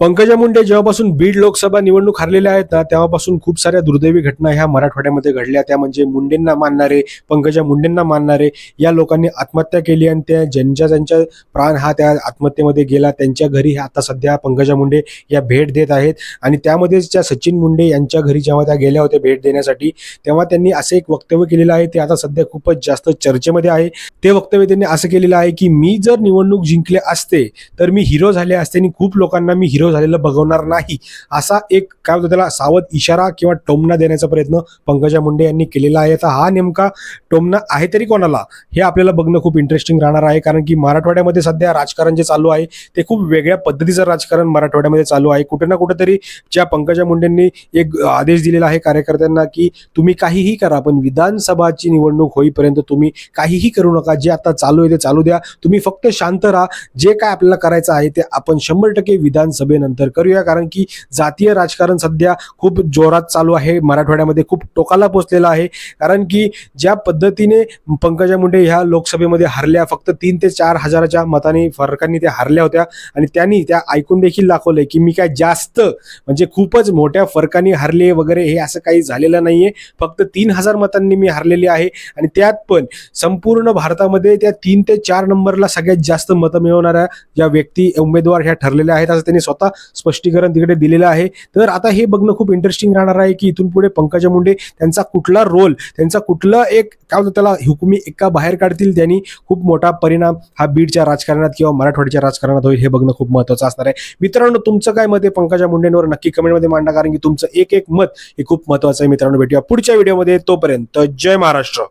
पंकजा मुंडे जेव्हापासून बीड लोकसभा निवडणूक हरलेल्या आहेत ना तेव्हापासून खूप साऱ्या दुर्दैवी घटना ह्या मराठवाड्यामध्ये घडल्या. त्या म्हणजे मुंडेंना मानणारे पंकजा मुंडेंना मानणारे या लोकांनी आत्महत्या केली आणि त्या ज्यांच्या ज्यांच्या प्राण हा त्या आत्महत्येमध्ये गेला त्यांच्या घरी आता सध्या पंकजा मुंडे या भेट देत आहेत. आणि त्यामध्येच त्या सचिन मुंडे यांच्या घरी जेव्हा त्या गेल्या होत्या भेट देण्यासाठी तेव्हा त्यांनी असे एक वक्तव्य केलेलं आहे ते आता सध्या खूपच जास्त चर्चेमध्ये आहे. ते वक्तव्य त्यांनी असं केलेलं आहे की मी जर निवडणूक जिंकले असते तर मी हिरो झाले असते आणि खूप लोकांना मी हिरो झालेलं बघवणार नाही. असा एक काय होतं त्याला? सावध इशारा किंवा टोमना देण्याचा प्रयत्न पंकजा मुंडे यांनी केलेला आहे. आता हा नेमका टोमना आहे तरी कोणाला? हे आपल्याला बघणं खूप इंटरेस्टिंग राहणार आहे. कारण की मराठवाड्यामध्ये सध्या राजकारण जे चालू आहे ते खूप वेगळ्या पद्धतीचं राजकारण मराठवाड्यामध्ये चालू आहे. कुठे ना कुठेतरी ज्या पंकजा मुंडेंनी एक आदेश दिलेला आहे कार्यकर्त्यांना की तुम्ही काहीही करा पण विधानसभाची निवडणूक होईपर्यंत तुम्ही काहीही करू नका. जे आता चालू आहे ते चालू द्या. तुम्ही फक्त शांत राहा. जे काय आपल्याला करायचं आहे ते आपण शंभर टक्के विधानसभेनंतर करूया. कारण की जातीय राजकारण सध्या खूप जोरात चालू आहे. मराठवाड्यामध्ये खूप टोकाला पोचलेला आहे. कारण की ज्या पद्धतीने पंकजा मुंडे ह्या लोकसभेमध्ये हरल्या फक्त तीन ते चार हजाराच्या मताने फरकांनी त्या हरल्या होत्या. आणि त्यांनी त्या ऐकून देखील दाखवलंय की मी काय जास्त म्हणजे खूपच मोठ्या फरकाने हरले वगैरे हे असं काही झालेलं नाहीये. फक्त तीन हजार मतांनी मी हरलेली आहे. आणि त्यात पण संपूर्ण भारतामध्ये त्या तीन ते चार नंबरला सगळ्यात जास्त मतं मिळवणाऱ्या ज्या व्यक्ती उमेदवार ह्या ठरलेल्या आहेत असं त्यांनी स्वतः स्पष्टीकरण तिकडे दिलेलं आहे. तर आता हे बघणं खूप इंटरेस्टिंग राहणार आहे की इथून पुढे पंकजा मुंडे त्यांचा कुठला रोल त्यांचा कुठला एक काय होतं त्याला हुकुमी एका बाहेर काढतील त्यांनी खूप मोठा परिणाम हा बीडच्या राजकारणात किंवा मराठवाड्याच्या राजकारणात होईल हे बघणं खूप महत्त्वाचं असणार आहे. मित्रांनो तुमचं काय मत आहे पंकजा मुंडेंवर? नक्की कमेंटमध्ये मांडा कारण की तुमचं एक एक मत हे खूप महत्त्वाचं आहे मित्रांनो. भेटूया पुढच्या व्हिडिओमध्ये तोपर्यंत जय महाराष्ट्र.